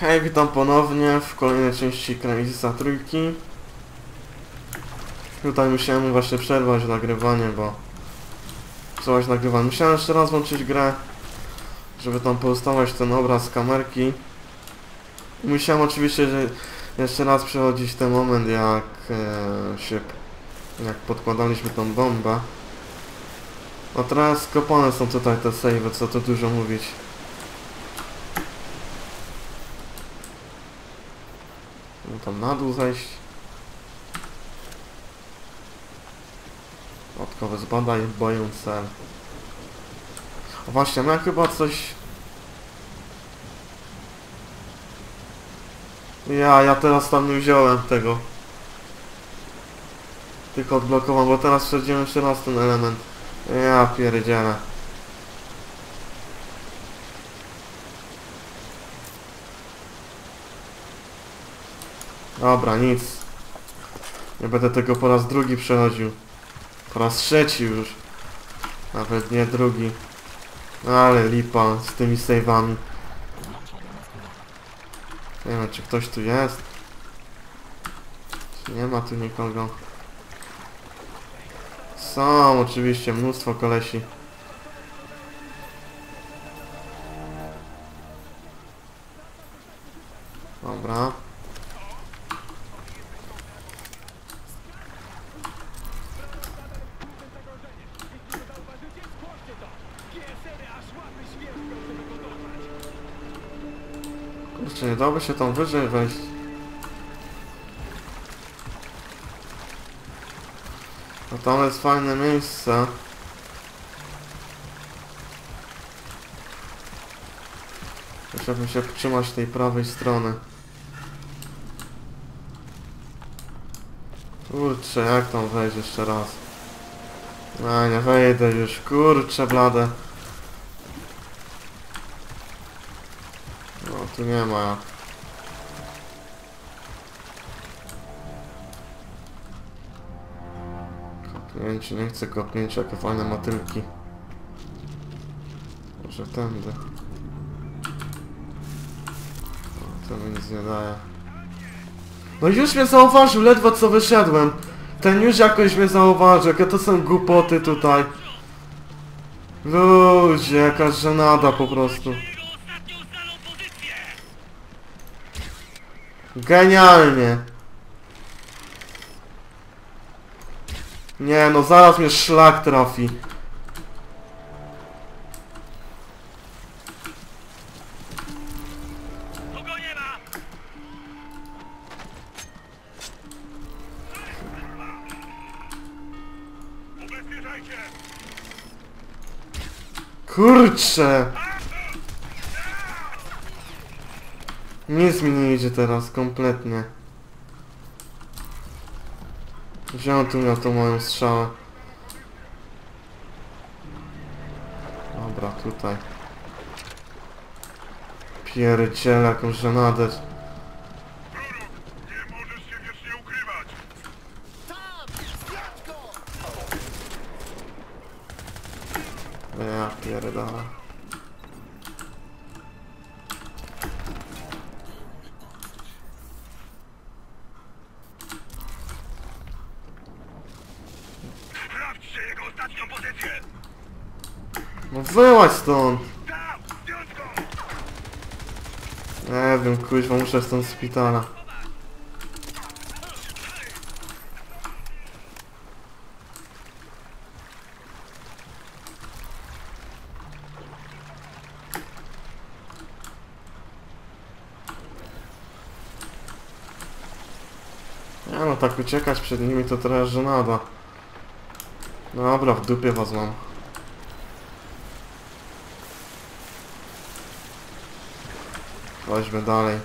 Hej, witam ponownie w kolejnej części Cryzisa Trójki. Tutaj musiałem właśnie przerwać nagrywanie, bo coś nagrywałem. Musiałem jeszcze raz włączyć grę, żeby tam poustawiać ten obraz kamerki. Musiałem oczywiście jeszcze raz przechodzić ten moment, jak e, się, jak podkładaliśmy tą bombę. A teraz skopane są tutaj te save, co tu dużo mówić. No tam na dół zejść. Dodatkowe zbadaj boję cel. O właśnie, miałem chyba coś... Ja, ja teraz tam nie wziąłem tego. Tylko odblokowałem, bo teraz przejdziemy jeszcze raz ten element. Ja pierdzielę. Dobra, nic. Nie będę tego po raz drugi przechodził. Po raz trzeci już. Nawet nie drugi. Ale lipa z tymi save'ami. Nie wiem, czy ktoś tu jest. Czy nie ma tu nikogo. Są oczywiście mnóstwo kolesi. Dobra. Kurczę, nie dałoby się tam wyżej wejść. No tam jest fajne miejsce. Musiałbym się trzymać tej prawej strony. Kurczę, jak tam wejść jeszcze raz? A nie wejdę już, kurczę blade. No tu nie ma. Kopnięcie, nie chcę kopnięcia, jakie fajne matylki. Może tędy. O, to mi nic nie daje. No już mnie zauważył, ledwo co wyszedłem. Ten już jakoś mnie zauważył, jakie to są głupoty tutaj. Ludzie, jaka żenada po prostu. Genialnie. Nie no, zaraz mnie szlak trafi. Kurczę! Nic mi nie idzie teraz, kompletnie. Wziąłem tu miał tą moją strzałę. Dobra, tutaj. Pierdziele, jaką żenadę. No wyłaź stąd! Nie wiem, kuźwa, muszę stąd z szpitala. Nie no, tak uciekać przed nimi to trochę żenada. Dobra, w dupie was mam. Chodźmy dalej.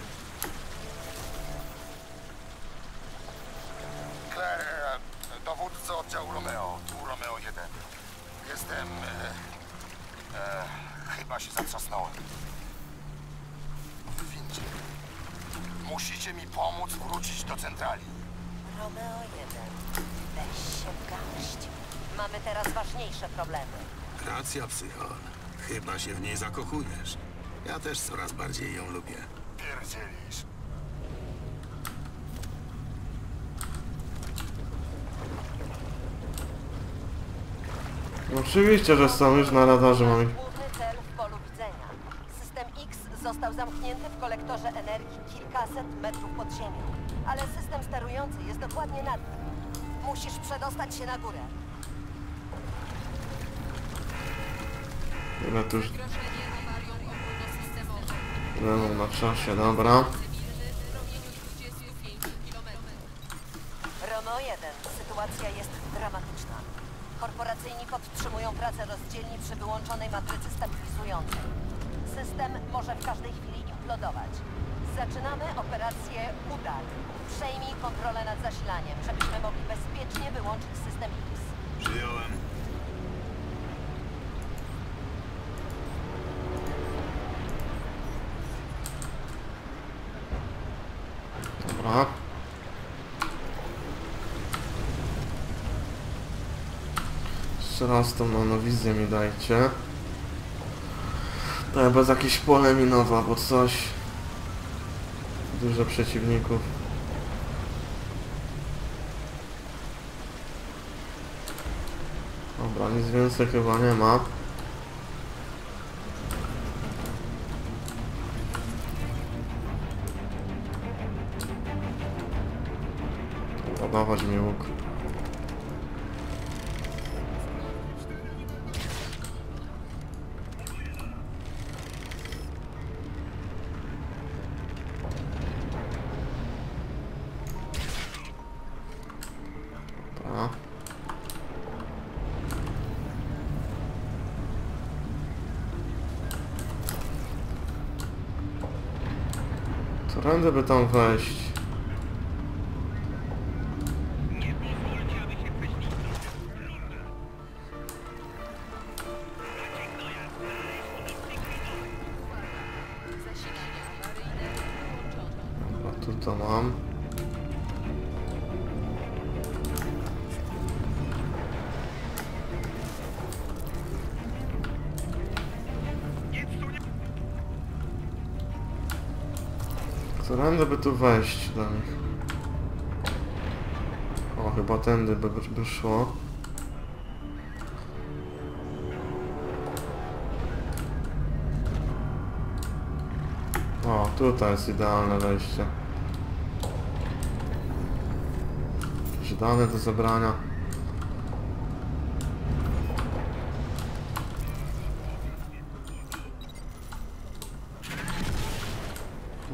Claire, dowódco oddziału Romeo, tu Romeo 1. Jestem... E, e, chyba się zatrzasnąłem. W windzie. Musicie mi pomóc wrócić do centrali. Romeo 1. Weź się w garść. Mamy teraz ważniejsze problemy. Racja, psychol. Chyba się w niej zakochujesz. Ja też coraz bardziej ją lubię. pierdzielisz? Oczywiście, że są już na radarze mamy. Główny cel w polu widzenia. System X został zamknięty w kolektorze energii kilkaset metrów pod ziemią. Ale system sterujący jest dokładnie nad nim. Musisz przedostać się na górę. Ile tu już... mam na czasie, dobra. Rono 1. Sytuacja jest dramatyczna. Korporacyjni podtrzymują pracę rozdzielni przy wyłączonej matrycy stabilizującej. System może w każdej chwili implodować. Zaczynamy operację Udar. Przejmij kontrolę nad zasilaniem, żebyśmy mogli bezpiecznie wyłączyć system X. Przyjąłem. Dobra. Jeszcze raz tą nanowizję mi dajcie. Tak, bez jakiejś pole minowe albo coś. Dużo przeciwników. Dobra, nic więcej chyba nie ma. Dobra. Którędy by tam wejść? Którędy by tu wejść do nich? O, chyba tędy by, by szło. O, tutaj jest idealne wejście. Jakieś dane do zebrania.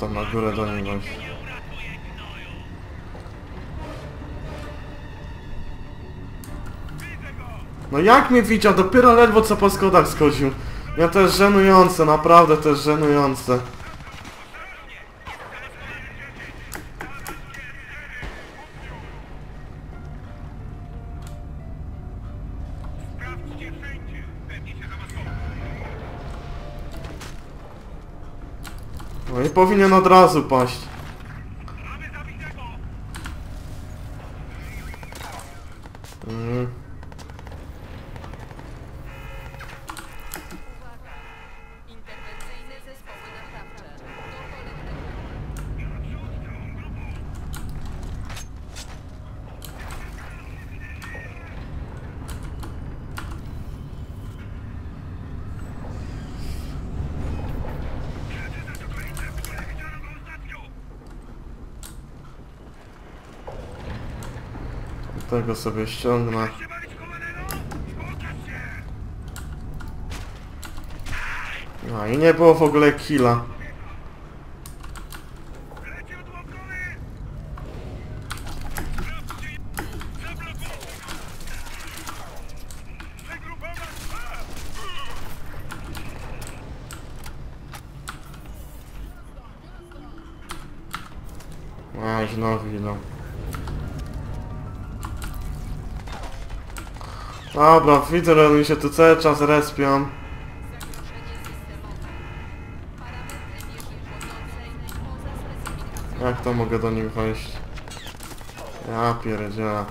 tam na górę do niej wejść. nie uratuje gnoju. Widzę go! No jak mnie widział? Dopiero ledwo co po schodach schodził. Ja to jest żenujące, naprawdę to jest żenujące. I powinien od razu paść. Mm. tego sobie ściągnę. No i nie było w ogóle killa. Aj, znowu, no. Dobra, widzę, że oni się tu cały czas respią. Jak to mogę do nich wejść? Ja pierdzielę.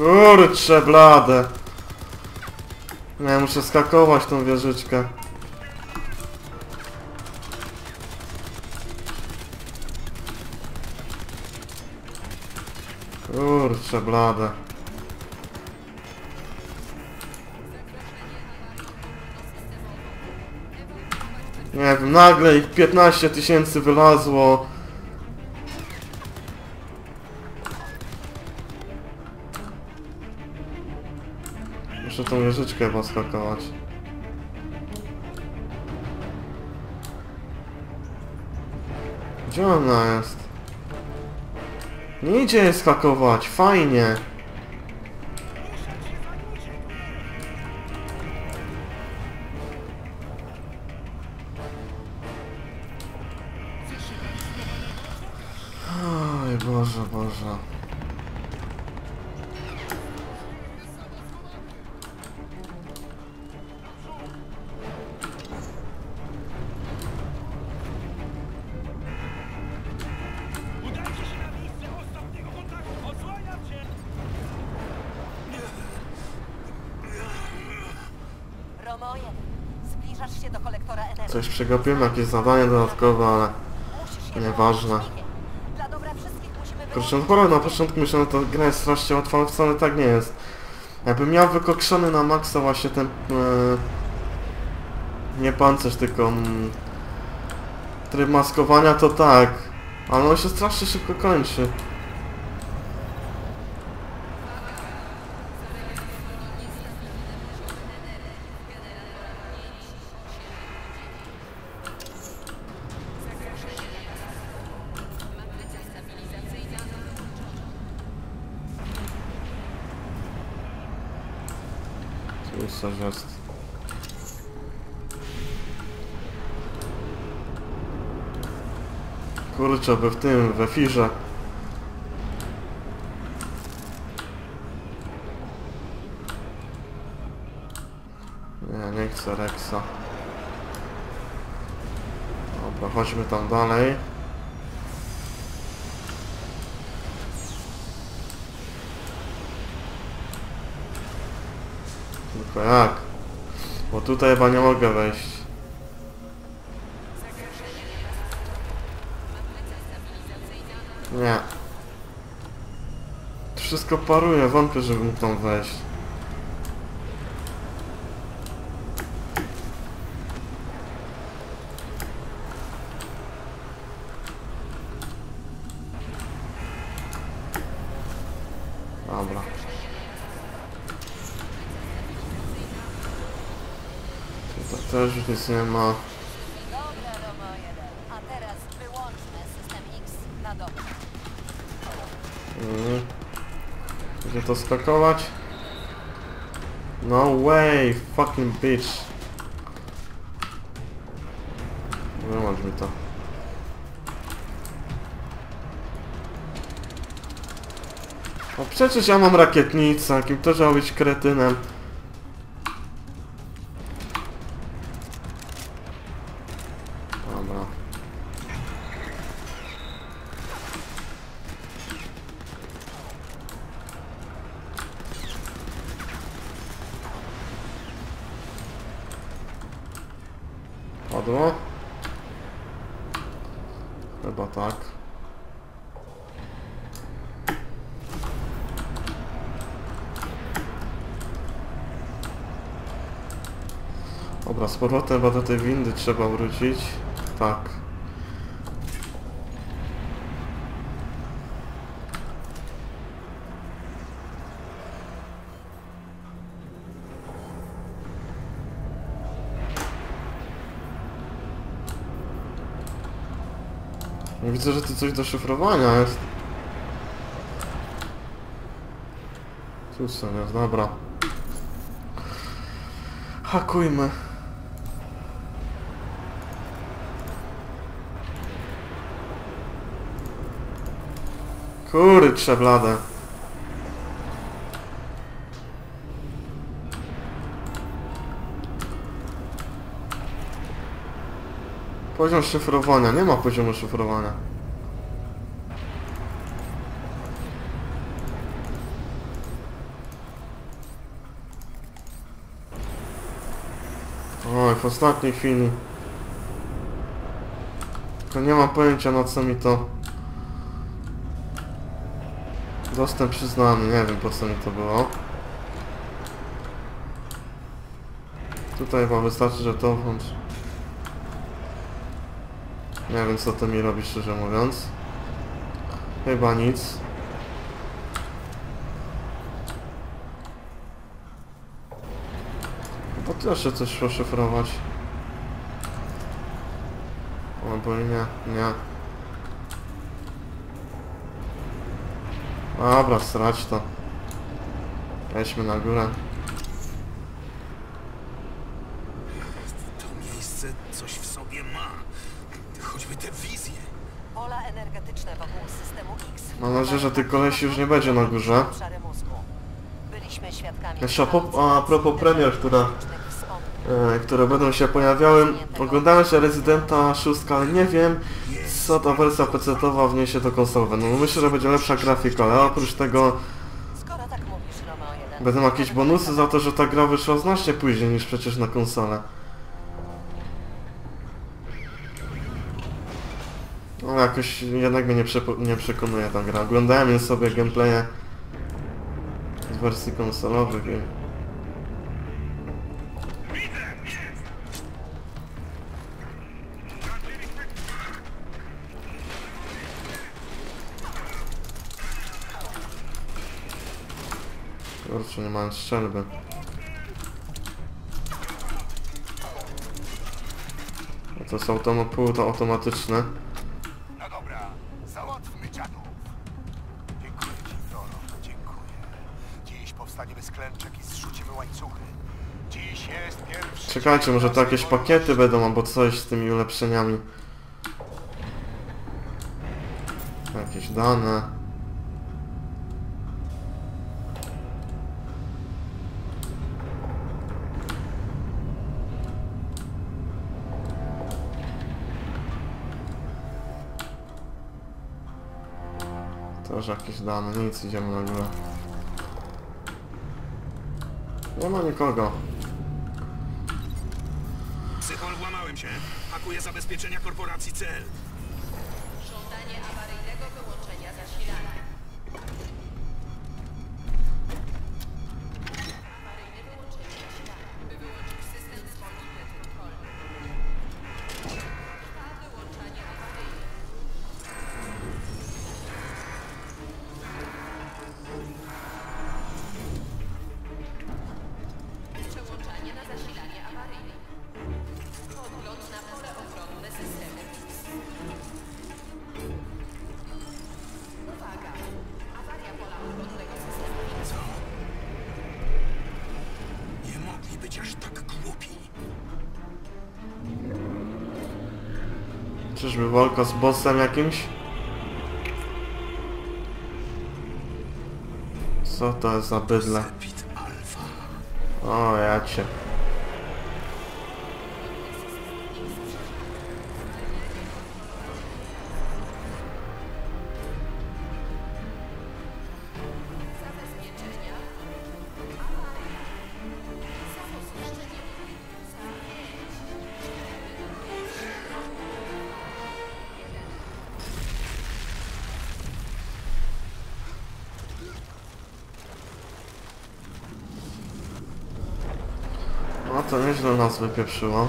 Kurcze blade. Nie, muszę skakować tą wieżyczkę. Kurcze blade. Nie wiem, nagle ich 15 tysięcy wylazło. Muszę tą wieżyczkę chyba. Gdzie ona jest? Nie idzie skakować, fajnie. Coś przegapiłem, jakieś zadanie dodatkowe, ale... Nieważne. wyłączyć... no na początku myślałem, że ta gra jest strasznie łatwa, ale wcale tak nie jest. Jakbym miał wykokszony na maksa właśnie ten... E, nie pancerz, tylko... Mm, tryb maskowania, to tak. Ale on się strasznie szybko kończy. Jest. Kurczę, by w tym, w efirze. Nie, nie chcę Rexa. Dobra, chodźmy tam dalej. Jak? Bo tutaj chyba nie mogę wejść. Nie. Wszystko paruje, wątpię, żeby mógł tam wejść. Dobra. Tutaj też już nic nie ma. Dobra, Romo 1. A teraz wyłączmy system X na dobre. Mhm. Gdzie to skakować? No way, fucking bitch. Wyłącz mi to. O przecież ja mam rakietnicę, jakim to trzeba być kretynem. powrotem, bo do tej windy trzeba wrócić. Tak. Widzę, że tu coś do szyfrowania jest. Tu są jest, dobra. Hakujmy. Kurcze blade. Poziom szyfrowania. Nie ma poziomu szyfrowania. Oj, w ostatniej chwili. Tylko nie mam pojęcia na co mi to... Dostęp przyznany, nie wiem po co mi to było. Tutaj chyba wystarczy, że to włącz. Nie wiem co to mi robi szczerze mówiąc. Chyba nic. Bo tu jeszcze coś szło szyfrować. I nie, nie. Dobra, srać to. Weźmy na górę. To miejsce coś w sobie ma. Choćby te wizje. Pola energetyczne wokół systemu X. Mam nadzieję, że tych kolesi już nie będzie na górze. Byliśmy świadkami Jeszcze a, po, a propos premier, która, które będą się pojawiały. Oglądałem się Residenta 6, ale nie wiem co ta wersja PC-towa wniesie do konsolowe. No myślę, że będzie lepsza grafika, ale oprócz tego tak mówisz, Romeo 1. będą jakieś bonusy za to, że ta gra wyszła znacznie później niż przecież na konsolę. No jakoś jednak mnie nie, nie przekonuje ta gra. Oglądałem sobie gameplaye z wersji konsolowych i... Kurczę, nie mam strzelby. A to są automa- półautomatyczne. No dobra, załatwmy dziadów. Dziękuję ci, Floro, dziękuję. Dziś klęczek i zrzucimy łańcuchy. Dziś jest pierwszy... Czekajcie, może to jakieś pakiety będą albo coś z tymi ulepszeniami. Jakieś dane. Też jakieś dane, nic, idziemy na górę. Nie ma nikogo. Psychol, włamałem się. Hakuję zabezpieczenia korporacji CL. Czyżby walka z bossem jakimś? Co to jest za bydle? O, ja cię. to nieźle nas wypieprzyło.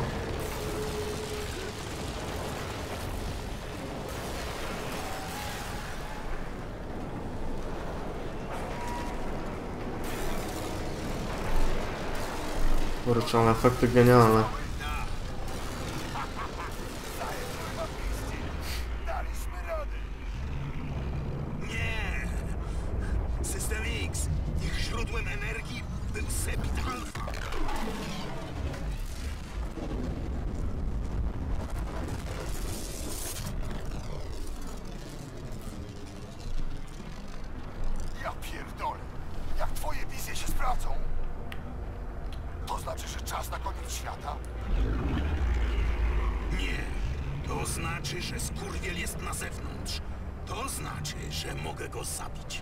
Kurczę, ale efekty genialne. System X, ich źródłem energii był Sepit Alpha. Go zabić.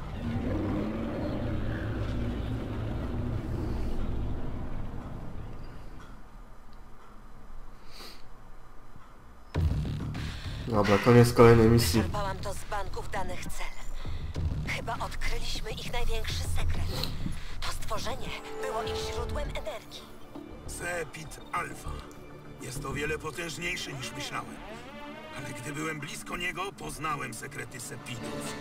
Dobra, koniec kolejnej misji. Czerpałam to z banków danych cel. Chyba odkryliśmy ich największy sekret. To stworzenie było ich źródłem energii. Zepit Alpha. Jest o wiele potężniejszy niż myślałem. Ale gdy byłem blisko niego, poznałem sekrety Sepidów.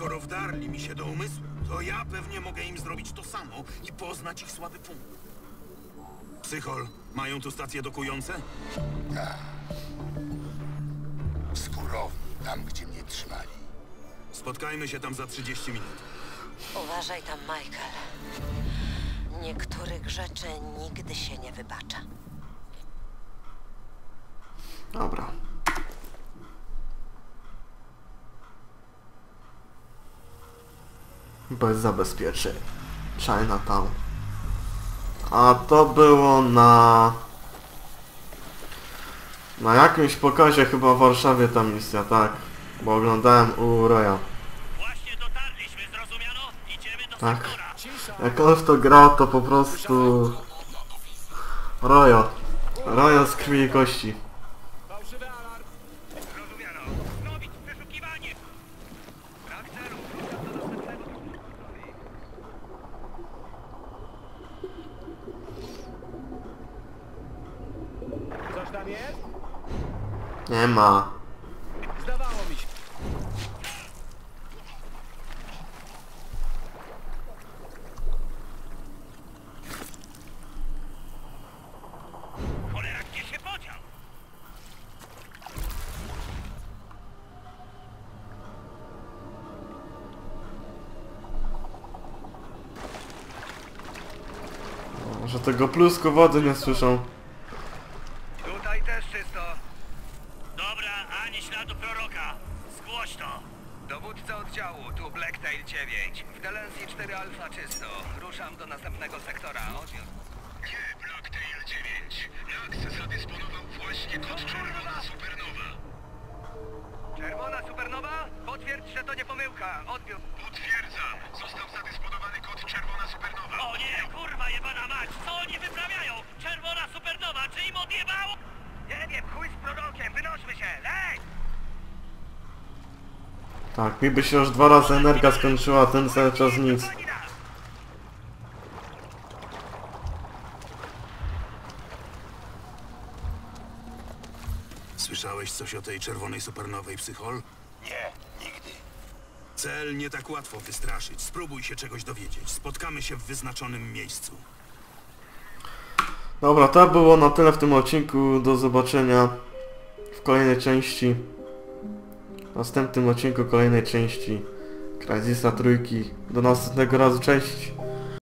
Skoro wdarli mi się do umysłu, to ja pewnie mogę im zrobić to samo i poznać ich słaby punkt. Psychol, mają tu stacje dokujące? W skórowni, tam gdzie mnie trzymali. Spotkajmy się tam za 30 minut. Uważaj tam, Michael. Niektórych rzeczy nigdy się nie wybacza. Dobra. Bez zabezpieczeń. Chinatown. A to było na... Na jakimś pokazie chyba w Warszawie ta misja, tak. Bo oglądałem u Roya. Właśnie dotarliśmy, zrozumiano? Idziemy do Tak. Jak on w to grał, to po prostu... Royo. Royo z krwi i kości. Fałszywy alarm! Zrozumiano. Zrobić przeszukiwanie! Brak celu. Do następnego. Coś tam jest? Nie ma. Że tego plusku wody nie słyszą. Tak, mi by się już dwa razy energia skończyła, ten cały czas nic. Słyszałeś coś o tej czerwonej supernowej, psychol? Nie, nigdy. Cel nie tak łatwo wystraszyć. Spróbuj się czegoś dowiedzieć. Spotkamy się w wyznaczonym miejscu. Dobra, to było na tyle w tym odcinku. Do zobaczenia w kolejnej części. W następnym odcinku kolejnej części Crysisa Trójki. Do następnego razu, cześć!